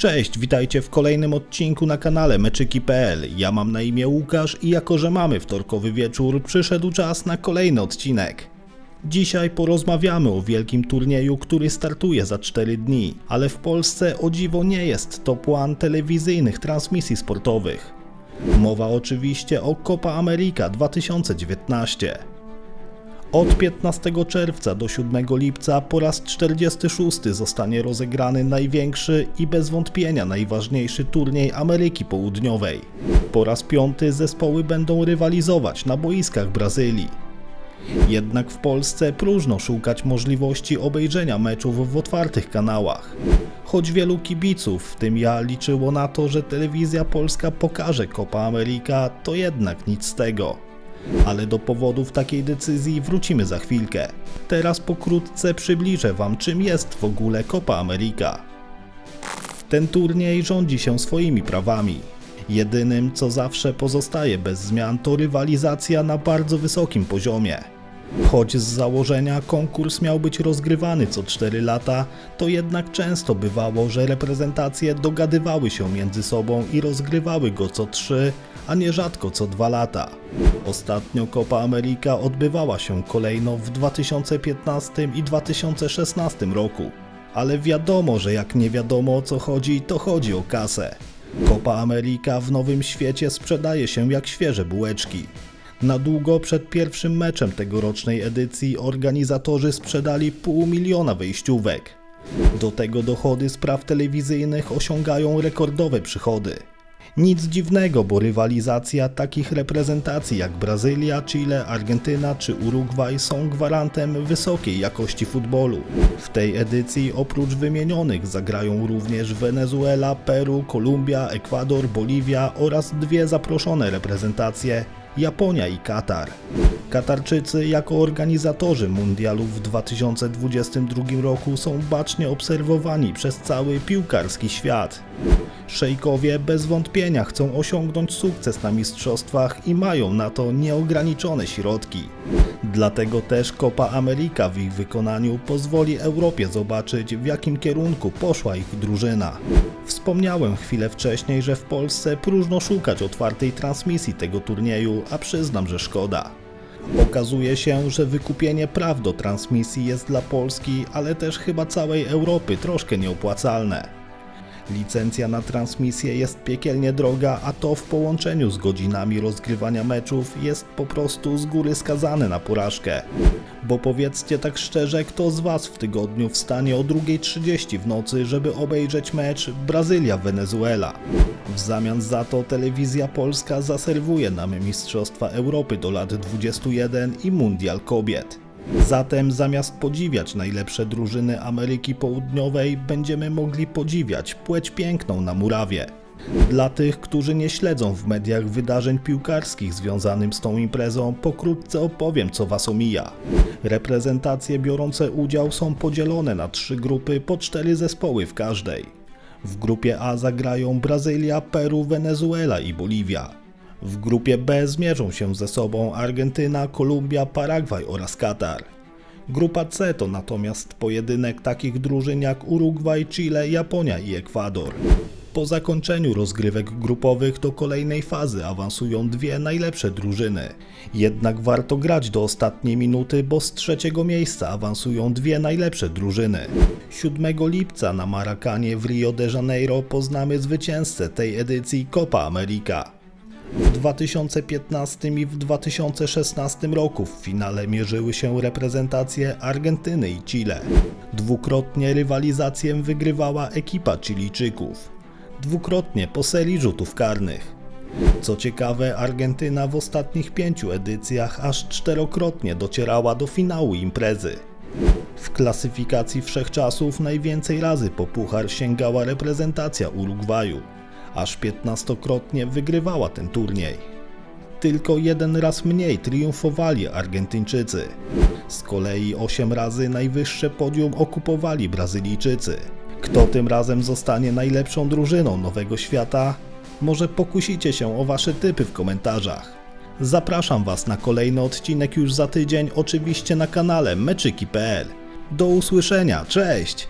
Cześć, witajcie w kolejnym odcinku na kanale meczyki.pl. Ja mam na imię Łukasz i jako że mamy wtorkowy wieczór, przyszedł czas na kolejny odcinek. Dzisiaj porozmawiamy o wielkim turnieju, który startuje za 4 dni, ale w Polsce o dziwo nie jest top one telewizyjnych transmisji sportowych. Mowa oczywiście o Copa America 2019. Od 15 czerwca do 7 lipca po raz 46 zostanie rozegrany największy i bez wątpienia najważniejszy turniej Ameryki Południowej. Po raz piąty zespoły będą rywalizować na boiskach Brazylii. Jednak w Polsce próżno szukać możliwości obejrzenia meczów w otwartych kanałach. Choć wielu kibiców, w tym ja, liczyło na to, że telewizja polska pokaże Copa America, to jednak nic z tego. Ale do powodów takiej decyzji wrócimy za chwilkę. Teraz pokrótce przybliżę Wam, czym jest w ogóle Copa America. Ten turniej rządzi się swoimi prawami. Jedynym, co zawsze pozostaje bez zmian, to rywalizacja na bardzo wysokim poziomie. Choć z założenia konkurs miał być rozgrywany co 4 lata, to jednak często bywało, że reprezentacje dogadywały się między sobą i rozgrywały go co 3, a nierzadko co 2 lata. Ostatnio Copa America odbywała się kolejno w 2015 i 2016 roku. Ale wiadomo, że jak nie wiadomo o co chodzi, to chodzi o kasę. Copa America w nowym świecie sprzedaje się jak świeże bułeczki. Na długo przed pierwszym meczem tegorocznej edycji organizatorzy sprzedali pół miliona wejściówek. Do tego dochody z praw telewizyjnych osiągają rekordowe przychody. Nic dziwnego, bo rywalizacja takich reprezentacji jak Brazylia, Chile, Argentyna czy Urugwaj są gwarantem wysokiej jakości futbolu. W tej edycji oprócz wymienionych zagrają również Wenezuela, Peru, Kolumbia, Ekwador, Boliwia oraz dwie zaproszone reprezentacje Japonia i Katar. Katarczycy jako organizatorzy mundialu w 2022 roku są bacznie obserwowani przez cały piłkarski świat. Szejkowie bez wątpienia chcą osiągnąć sukces na mistrzostwach i mają na to nieograniczone środki. Dlatego też Copa America w ich wykonaniu pozwoli Europie zobaczyć w jakim kierunku poszła ich drużyna. Wspomniałem chwilę wcześniej, że w Polsce próżno szukać otwartej transmisji tego turnieju, a przyznam, że szkoda. Okazuje się, że wykupienie praw do transmisji jest dla Polski, ale też chyba całej Europy troszkę nieopłacalne. Licencja na transmisję jest piekielnie droga, a to w połączeniu z godzinami rozgrywania meczów jest po prostu z góry skazane na porażkę. Bo powiedzcie tak szczerze, kto z Was w tygodniu wstanie o 2.30 w nocy, żeby obejrzeć mecz Brazylia-Wenezuela? W zamian za to telewizja polska zaserwuje nam Mistrzostwa Europy do lat 21 i Mundial Kobiet. Zatem zamiast podziwiać najlepsze drużyny Ameryki Południowej, będziemy mogli podziwiać płeć piękną na murawie. Dla tych, którzy nie śledzą w mediach wydarzeń piłkarskich związanym z tą imprezą, pokrótce opowiem, co Was omija. Reprezentacje biorące udział są podzielone na trzy grupy po cztery zespoły w każdej. W grupie A zagrają Brazylia, Peru, Wenezuela i Boliwia. W grupie B zmierzą się ze sobą Argentyna, Kolumbia, Paragwaj oraz Katar. Grupa C to natomiast pojedynek takich drużyn jak Urugwaj, Chile, Japonia i Ekwador. Po zakończeniu rozgrywek grupowych do kolejnej fazy awansują dwie najlepsze drużyny. Jednak warto grać do ostatniej minuty, bo z trzeciego miejsca awansują dwie najlepsze drużyny. 7 lipca na Marakanie w Rio de Janeiro poznamy zwycięzcę tej edycji Copa America. W 2015 i w 2016 roku w finale mierzyły się reprezentacje Argentyny i Chile. Dwukrotnie rywalizację wygrywała ekipa Chilijczyków. Dwukrotnie po serii rzutów karnych. Co ciekawe, Argentyna w ostatnich pięciu edycjach aż czterokrotnie docierała do finału imprezy. W klasyfikacji wszechczasów najwięcej razy po puchar sięgała reprezentacja Urugwaju aż 15-krotnie wygrywała ten turniej. Tylko jeden raz mniej triumfowali Argentyńczycy. Z kolei 8 razy najwyższe podium okupowali Brazylijczycy. Kto tym razem zostanie najlepszą drużyną Nowego Świata? Może pokusicie się o wasze typy w komentarzach. Zapraszam Was na kolejny odcinek już za tydzień, oczywiście na kanale meczyki.pl. Do usłyszenia, cześć!